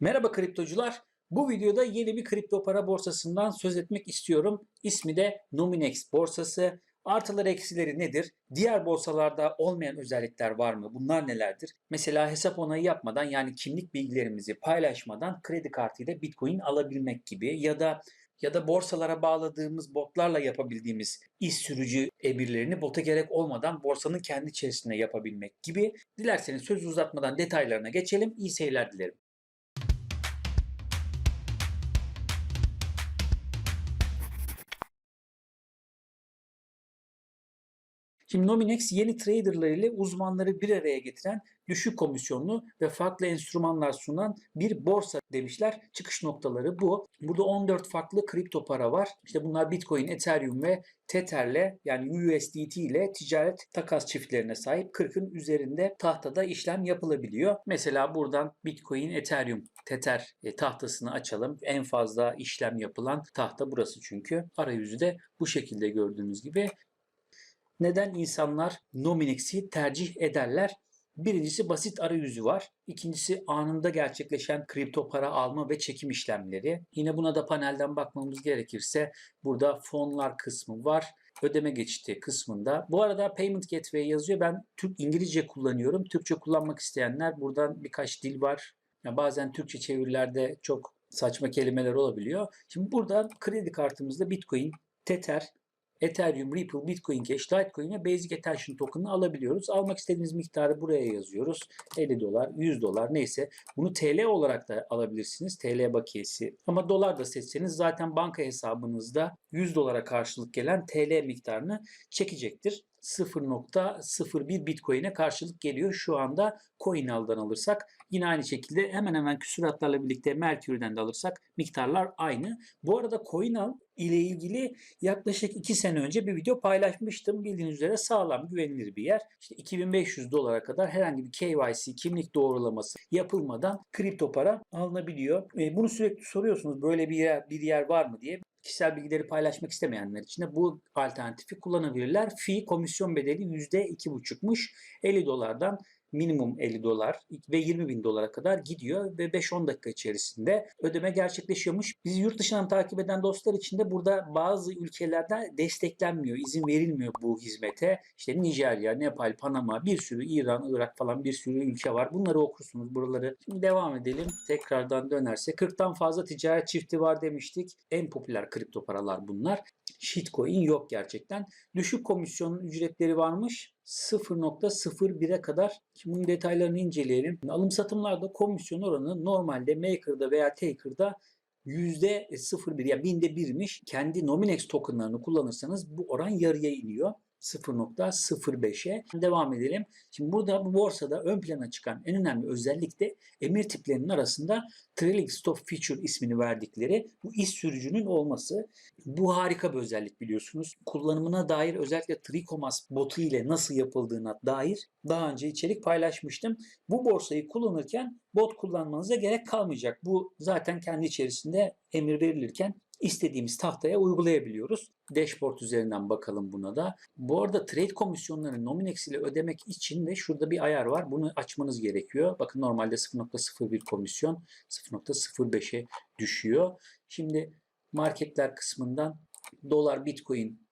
Merhaba kriptocular. Bu videoda yeni bir kripto para borsasından söz etmek istiyorum. İsmi de Nominex borsası. Artıları eksileri nedir? Diğer borsalarda olmayan özellikler var mı? Bunlar nelerdir? Mesela hesap onayı yapmadan yani kimlik bilgilerimizi paylaşmadan kredi kartıyla Bitcoin alabilmek gibi ya da ya da borsalara bağladığımız botlarla yapabildiğimiz iş sürücü emirlerini bota gerek olmadan borsanın kendi içerisinde yapabilmek gibi. Dilerseniz sözü uzatmadan detaylarına geçelim. İyi seyirler dilerim. Şimdi Nominex yeni traderlar ile uzmanları bir araya getiren düşük komisyonlu ve farklı enstrümanlar sunan bir borsa demişler. Çıkış noktaları bu. Burada 14 farklı kripto para var. İşte bunlar Bitcoin, Ethereum ve Tether'le yani USDT ile ticaret takas çiftlerine sahip 40'ın üzerinde tahtada işlem yapılabiliyor. Mesela buradan Bitcoin, Ethereum, Tether e, tahtasını açalım. En fazla işlem yapılan tahta burası çünkü. Arayüzü de bu şekilde gördüğünüz gibi neden insanlar Nominex'i tercih ederler? Birincisi basit arayüzü var. İkincisi anında gerçekleşen kripto para alma ve çekim işlemleri. Yine buna da panelden bakmamız gerekirse burada fonlar kısmı var. Ödeme geçiti kısmında. Bu arada Payment Gateway yazıyor. Ben Türk İngilizce kullanıyorum. Türkçe kullanmak isteyenler buradan birkaç dil var. Yani bazen Türkçe çevirilerde çok saçma kelimeler olabiliyor. Şimdi burada kredi kartımızda Bitcoin, Tether, Ethereum, Ripple, Bitcoin Cash, Litecoin ve Basic Attention token'ını alabiliyoruz. Almak istediğiniz miktarı buraya yazıyoruz. 50 dolar, 100 dolar neyse. Bunu TL olarak da alabilirsiniz. TL bakiyesi. Ama dolar da seçseniz zaten banka hesabınızda 100 dolara karşılık gelen TL miktarını çekecektir. 0.01 Bitcoin'e karşılık geliyor. Şu anda Coinal'dan alırsak yine aynı şekilde hemen hemen küsuratlarla birlikte Mercury'den de alırsak miktarlar aynı. Bu arada Coinal ile ilgili yaklaşık 2 sene önce bir video paylaşmıştım. Bildiğiniz üzere sağlam, güvenilir bir yer. İşte 2500 dolara kadar herhangi bir KYC, kimlik doğrulaması yapılmadan kripto para alınabiliyor. E, bunu sürekli soruyorsunuz böyle bir yer, bir yer var mı diye kişisel bilgileri paylaşmak istemeyenler için de bu alternatifi kullanabilirler. Fee komisyon bedeli %2,5'muş. 50 dolardan minimum 50 dolar ve 20 bin dolara kadar gidiyor ve 5-10 dakika içerisinde ödeme gerçekleşiyormuş. Bizi yurt dışından takip eden dostlar için de burada bazı ülkelerde desteklenmiyor, izin verilmiyor bu hizmete. İşte Nijerya, Nepal, Panama, bir sürü İran, Irak falan bir sürü ülke var. Bunları okursunuz buraları. Şimdi devam edelim. Tekrardan dönerse 40'tan fazla ticaret çifti var demiştik. En popüler kripto paralar bunlar. Shitcoin yok gerçekten. Düşük komisyonun ücretleri varmış. 0.01'e kadar. Şimdi bunun detaylarını inceleyelim. Alım satımlarda komisyon oranı normalde Maker'da veya Taker'da %01 ya binde birmiş. Kendi Nominex tokenlarını kullanırsanız bu oran yarıya iniyor. 0.05'e devam edelim. Şimdi burada bu borsada ön plana çıkan en önemli özellik de emir tiplerinin arasında Trailing Stop Feature ismini verdikleri bu iş sürücünün olması. Bu harika bir özellik biliyorsunuz. Kullanımına dair özellikle Tricomas botu ile nasıl yapıldığına dair daha önce içerik paylaşmıştım. Bu borsayı kullanırken bot kullanmanıza gerek kalmayacak. Bu zaten kendi içerisinde emir verilirken istediğimiz tahtaya uygulayabiliyoruz. Dashboard üzerinden bakalım buna da. Bu arada trade komisyonlarını Nominex ile ödemek için de şurada bir ayar var. Bunu açmanız gerekiyor. Bakın normalde 0.01 komisyon 0.05'e düşüyor. Şimdi marketler kısmından dolar bitcoin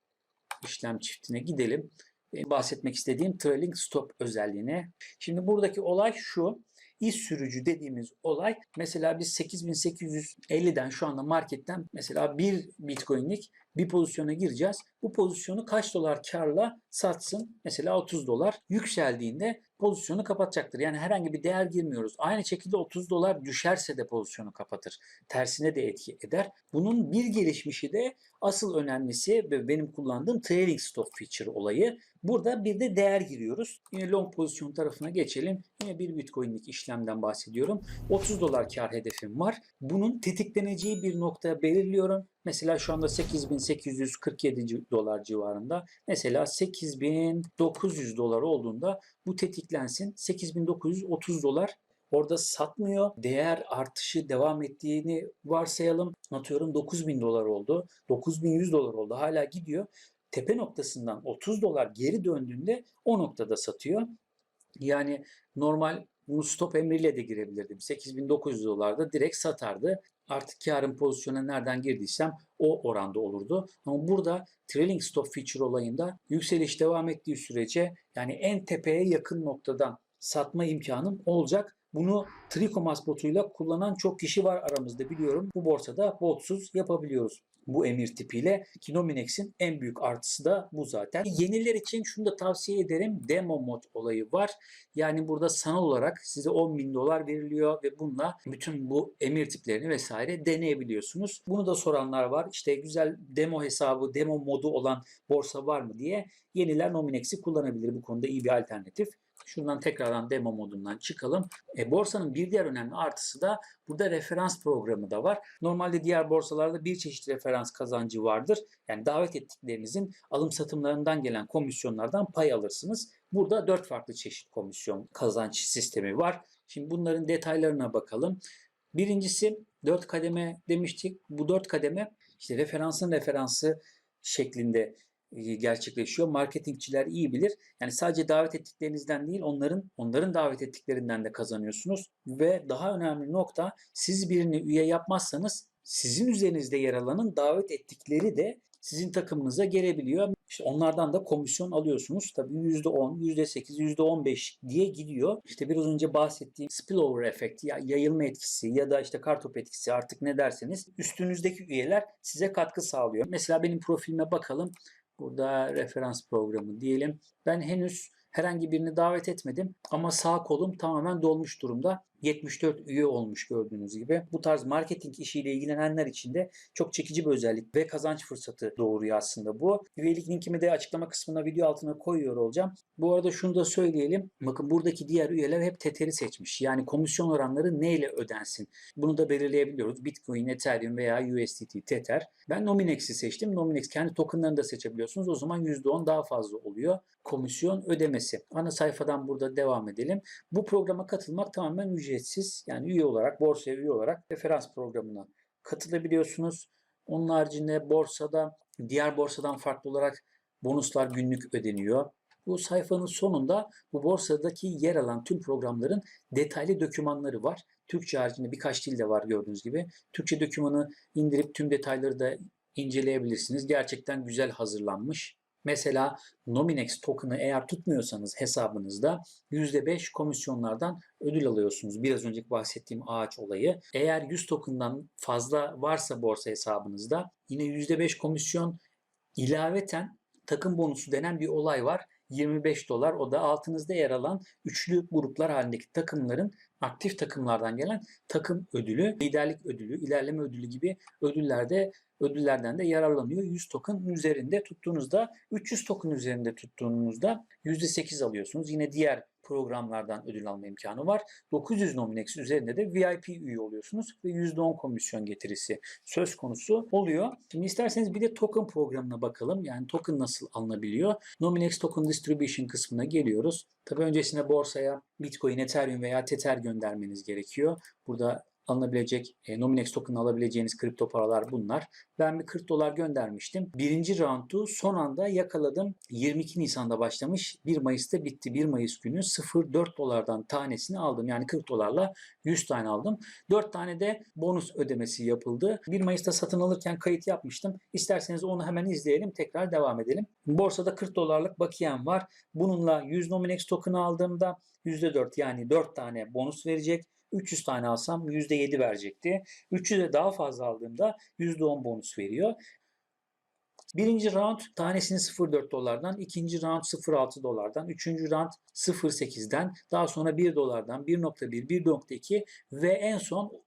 işlem çiftine gidelim. Bahsetmek istediğim trailing stop özelliğine. Şimdi buradaki olay şu iş sürücü dediğimiz olay mesela biz 8850'den şu anda marketten mesela bir bitcoinlik bir pozisyona gireceğiz. Bu pozisyonu kaç dolar karla satsın? Mesela 30 dolar. Yükseldiğinde pozisyonu kapatacaktır. Yani herhangi bir değer girmiyoruz. Aynı şekilde 30 dolar düşerse de pozisyonu kapatır. Tersine de etki eder. Bunun bir gelişmişi de asıl önemlisi ve benim kullandığım trailing stop feature olayı. Burada bir de değer giriyoruz. Yine long pozisyon tarafına geçelim. Yine bir bitcoinlik işlemden bahsediyorum. 30 dolar kar hedefim var. Bunun tetikleneceği bir nokta belirliyorum. Mesela şu anda 8847 dolar civarında. Mesela 8900 dolar olduğunda bu tetiklensin. 8930 dolar orada satmıyor. Değer artışı devam ettiğini varsayalım. Atıyorum 9000 dolar oldu. 9100 dolar oldu. Hala gidiyor. Tepe noktasından 30 dolar geri döndüğünde o noktada satıyor. Yani normal bunu stop emriyle de girebilirdim. 8900 dolarda direkt satardı. Artık karın pozisyona nereden girdiysem o oranda olurdu. Ama burada trailing stop feature olayında yükseliş devam ettiği sürece yani en tepeye yakın noktadan satma imkanım olacak. Bunu Trikomas botuyla kullanan çok kişi var aramızda biliyorum. Bu borsada botsuz yapabiliyoruz bu emir tipiyle. Ki Nominex'in en büyük artısı da bu zaten. Yeniler için şunu da tavsiye ederim. Demo mod olayı var. Yani burada sanal olarak size 10 bin dolar veriliyor ve bununla bütün bu emir tiplerini vesaire deneyebiliyorsunuz. Bunu da soranlar var. İşte güzel demo hesabı, demo modu olan borsa var mı diye yeniler Nominex'i kullanabilir. Bu konuda iyi bir alternatif. Şuradan tekrardan demo modundan çıkalım. E, borsanın bir diğer önemli artısı da burada referans programı da var. Normalde diğer borsalarda bir çeşit referans kazancı vardır. Yani davet ettiklerinizin alım satımlarından gelen komisyonlardan pay alırsınız. Burada dört farklı çeşit komisyon kazanç sistemi var. Şimdi bunların detaylarına bakalım. Birincisi dört kademe demiştik. Bu dört kademe işte referansın referansı şeklinde gerçekleşiyor. Marketingçiler iyi bilir. Yani sadece davet ettiklerinizden değil, onların onların davet ettiklerinden de kazanıyorsunuz ve daha önemli nokta siz birini üye yapmazsanız sizin üzerinizde yer alanın davet ettikleri de sizin takımınıza gelebiliyor. İşte onlardan da komisyon alıyorsunuz. Tabii %10, %8, %15 diye gidiyor. İşte biraz önce bahsettiğim spillover efekti, ya yayılma etkisi ya da işte kartop etkisi artık ne derseniz üstünüzdeki üyeler size katkı sağlıyor. Mesela benim profilime bakalım. Burada referans programı diyelim. Ben henüz herhangi birini davet etmedim ama sağ kolum tamamen dolmuş durumda. 74 üye olmuş gördüğünüz gibi. Bu tarz marketing işiyle ilgilenenler için de çok çekici bir özellik ve kazanç fırsatı doğuruyor aslında bu. Üyelik linkimi de açıklama kısmına video altına koyuyor olacağım. Bu arada şunu da söyleyelim. Bakın buradaki diğer üyeler hep Tether'i seçmiş. Yani komisyon oranları neyle ödensin? Bunu da belirleyebiliyoruz. Bitcoin, Ethereum veya USDT, Tether. Ben Nominex'i seçtim. Nominex kendi tokenlarını da seçebiliyorsunuz. O zaman %10 daha fazla oluyor komisyon ödemesi. Ana sayfadan burada devam edelim. Bu programa katılmak tamamen ücretsiz. Yani üye olarak, borsaya üye olarak referans programına katılabiliyorsunuz. Onun haricinde borsada diğer borsadan farklı olarak bonuslar günlük ödeniyor. Bu sayfanın sonunda bu borsadaki yer alan tüm programların detaylı dokümanları var. Türkçe haricinde birkaç dil de var gördüğünüz gibi. Türkçe dokümanı indirip tüm detayları da inceleyebilirsiniz. Gerçekten güzel hazırlanmış. Mesela Nominex token'ı eğer tutmuyorsanız hesabınızda %5 komisyonlardan ödül alıyorsunuz. Biraz önceki bahsettiğim ağaç olayı. Eğer 100 token'dan fazla varsa borsa hesabınızda yine %5 komisyon ilaveten takım bonusu denen bir olay var. 25 dolar o da altınızda yer alan üçlü gruplar halindeki takımların aktif takımlardan gelen takım ödülü, liderlik ödülü, ilerleme ödülü gibi ödüllerde ödüllerden de yararlanıyor. 100 token üzerinde tuttuğunuzda 300 token üzerinde tuttuğunuzda %8 alıyorsunuz. Yine diğer programlardan ödül alma imkanı var. 900 Nominex üzerinde de VIP üye oluyorsunuz ve %10 komisyon getirisi söz konusu oluyor. Şimdi isterseniz bir de token programına bakalım. Yani token nasıl alınabiliyor? Nominex Token Distribution kısmına geliyoruz. Tabi öncesinde borsaya Bitcoin, Ethereum veya Tether göndermeniz gerekiyor. Burada alınabilecek, e, Nominex token alabileceğiniz kripto paralar bunlar. Ben bir 40 dolar göndermiştim. Birinci roundu son anda yakaladım. 22 Nisan'da başlamış. 1 Mayıs'ta bitti. 1 Mayıs günü 0.4 dolardan tanesini aldım. Yani 40 dolarla 100 tane aldım. 4 tane de bonus ödemesi yapıldı. 1 Mayıs'ta satın alırken kayıt yapmıştım. İsterseniz onu hemen izleyelim. Tekrar devam edelim. Borsada 40 dolarlık bakiyem var. Bununla 100 Nominex token aldığımda %4 yani 4 tane bonus verecek. 300 tane alsam %7 verecekti. 300'e daha fazla aldığımda %10 bonus veriyor. Birinci round tanesini 0.4 dolardan, ikinci round 0.6 dolardan, üçüncü round 0.8'den, daha sonra 1 dolardan, 1.1, 1.2 ve en son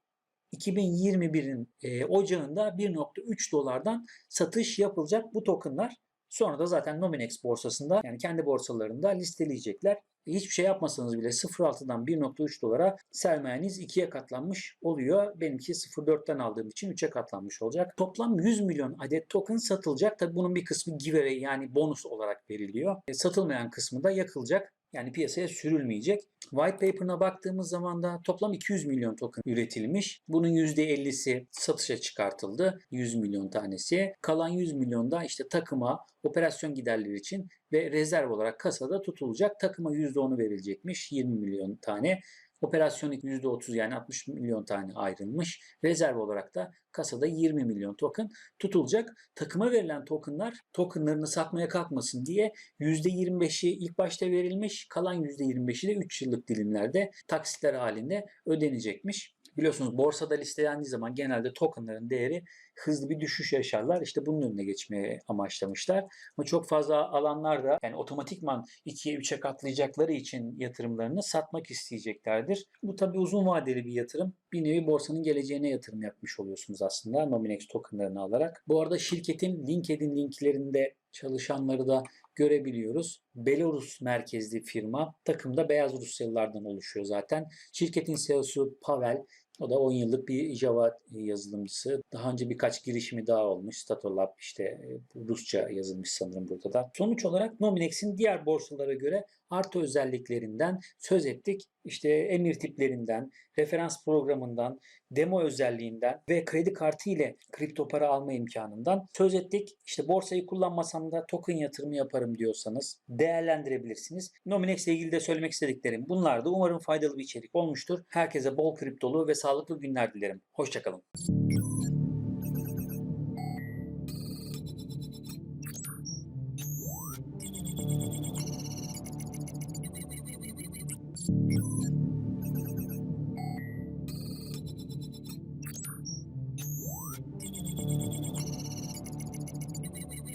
2021'in e, ocağında 1.3 dolardan satış yapılacak bu tokenlar. Sonra da zaten Nominex borsasında yani kendi borsalarında listeleyecekler. Hiçbir şey yapmasanız bile 0.6'dan 1.3 dolara sermayeniz 2'ye katlanmış oluyor. Benimki 0.4'ten aldığım için 3'e katlanmış olacak. Toplam 100 milyon adet token satılacak. Tabi bunun bir kısmı giveaway yani bonus olarak veriliyor. E, satılmayan kısmı da yakılacak. Yani piyasaya sürülmeyecek. White paper'ına baktığımız zaman da toplam 200 milyon token üretilmiş. Bunun %50'si satışa çıkartıldı. 100 milyon tanesi. Kalan 100 milyon da işte takıma, operasyon giderleri için ve rezerv olarak kasada tutulacak. Takıma %10'u verilecekmiş 20 milyon tane. Operasyon %30 yani 60 milyon tane ayrılmış. Rezerv olarak da kasada 20 milyon token tutulacak. Takıma verilen tokenlar tokenlarını satmaya kalkmasın diye %25'i ilk başta verilmiş. Kalan %25'i de 3 yıllık dilimlerde taksitler halinde ödenecekmiş. Biliyorsunuz borsada listelendiği zaman genelde tokenların değeri hızlı bir düşüş yaşarlar. İşte bunun önüne geçmeye amaçlamışlar. Ama çok fazla alanlar da yani otomatikman 2'ye 3'e katlayacakları için yatırımlarını satmak isteyeceklerdir. Bu tabii uzun vadeli bir yatırım. Bir nevi borsanın geleceğine yatırım yapmış oluyorsunuz aslında Nominex tokenlarını alarak. Bu arada şirketin LinkedIn linklerinde çalışanları da görebiliyoruz. Belarus merkezli firma. Takımda beyaz Rusyalılardan oluşuyor zaten. Şirketin CEO'su Pavel. O da 10 yıllık bir Java yazılımcısı. Daha önce birkaç girişimi daha olmuş. Statolab işte e, Rusça yazılmış sanırım burada da. Sonuç olarak Nominex'in diğer borsalara göre artı özelliklerinden söz ettik. İşte emir tiplerinden, referans programından, demo özelliğinden ve kredi kartı ile kripto para alma imkanından söz ettik. İşte borsayı kullanmasam da token yatırımı yaparım diyorsanız değerlendirebilirsiniz. Nominex ile ilgili de söylemek istediklerim bunlar da umarım faydalı bir içerik olmuştur. Herkese bol kriptolu ve sağlıklı günler dilerim. Hoşçakalın.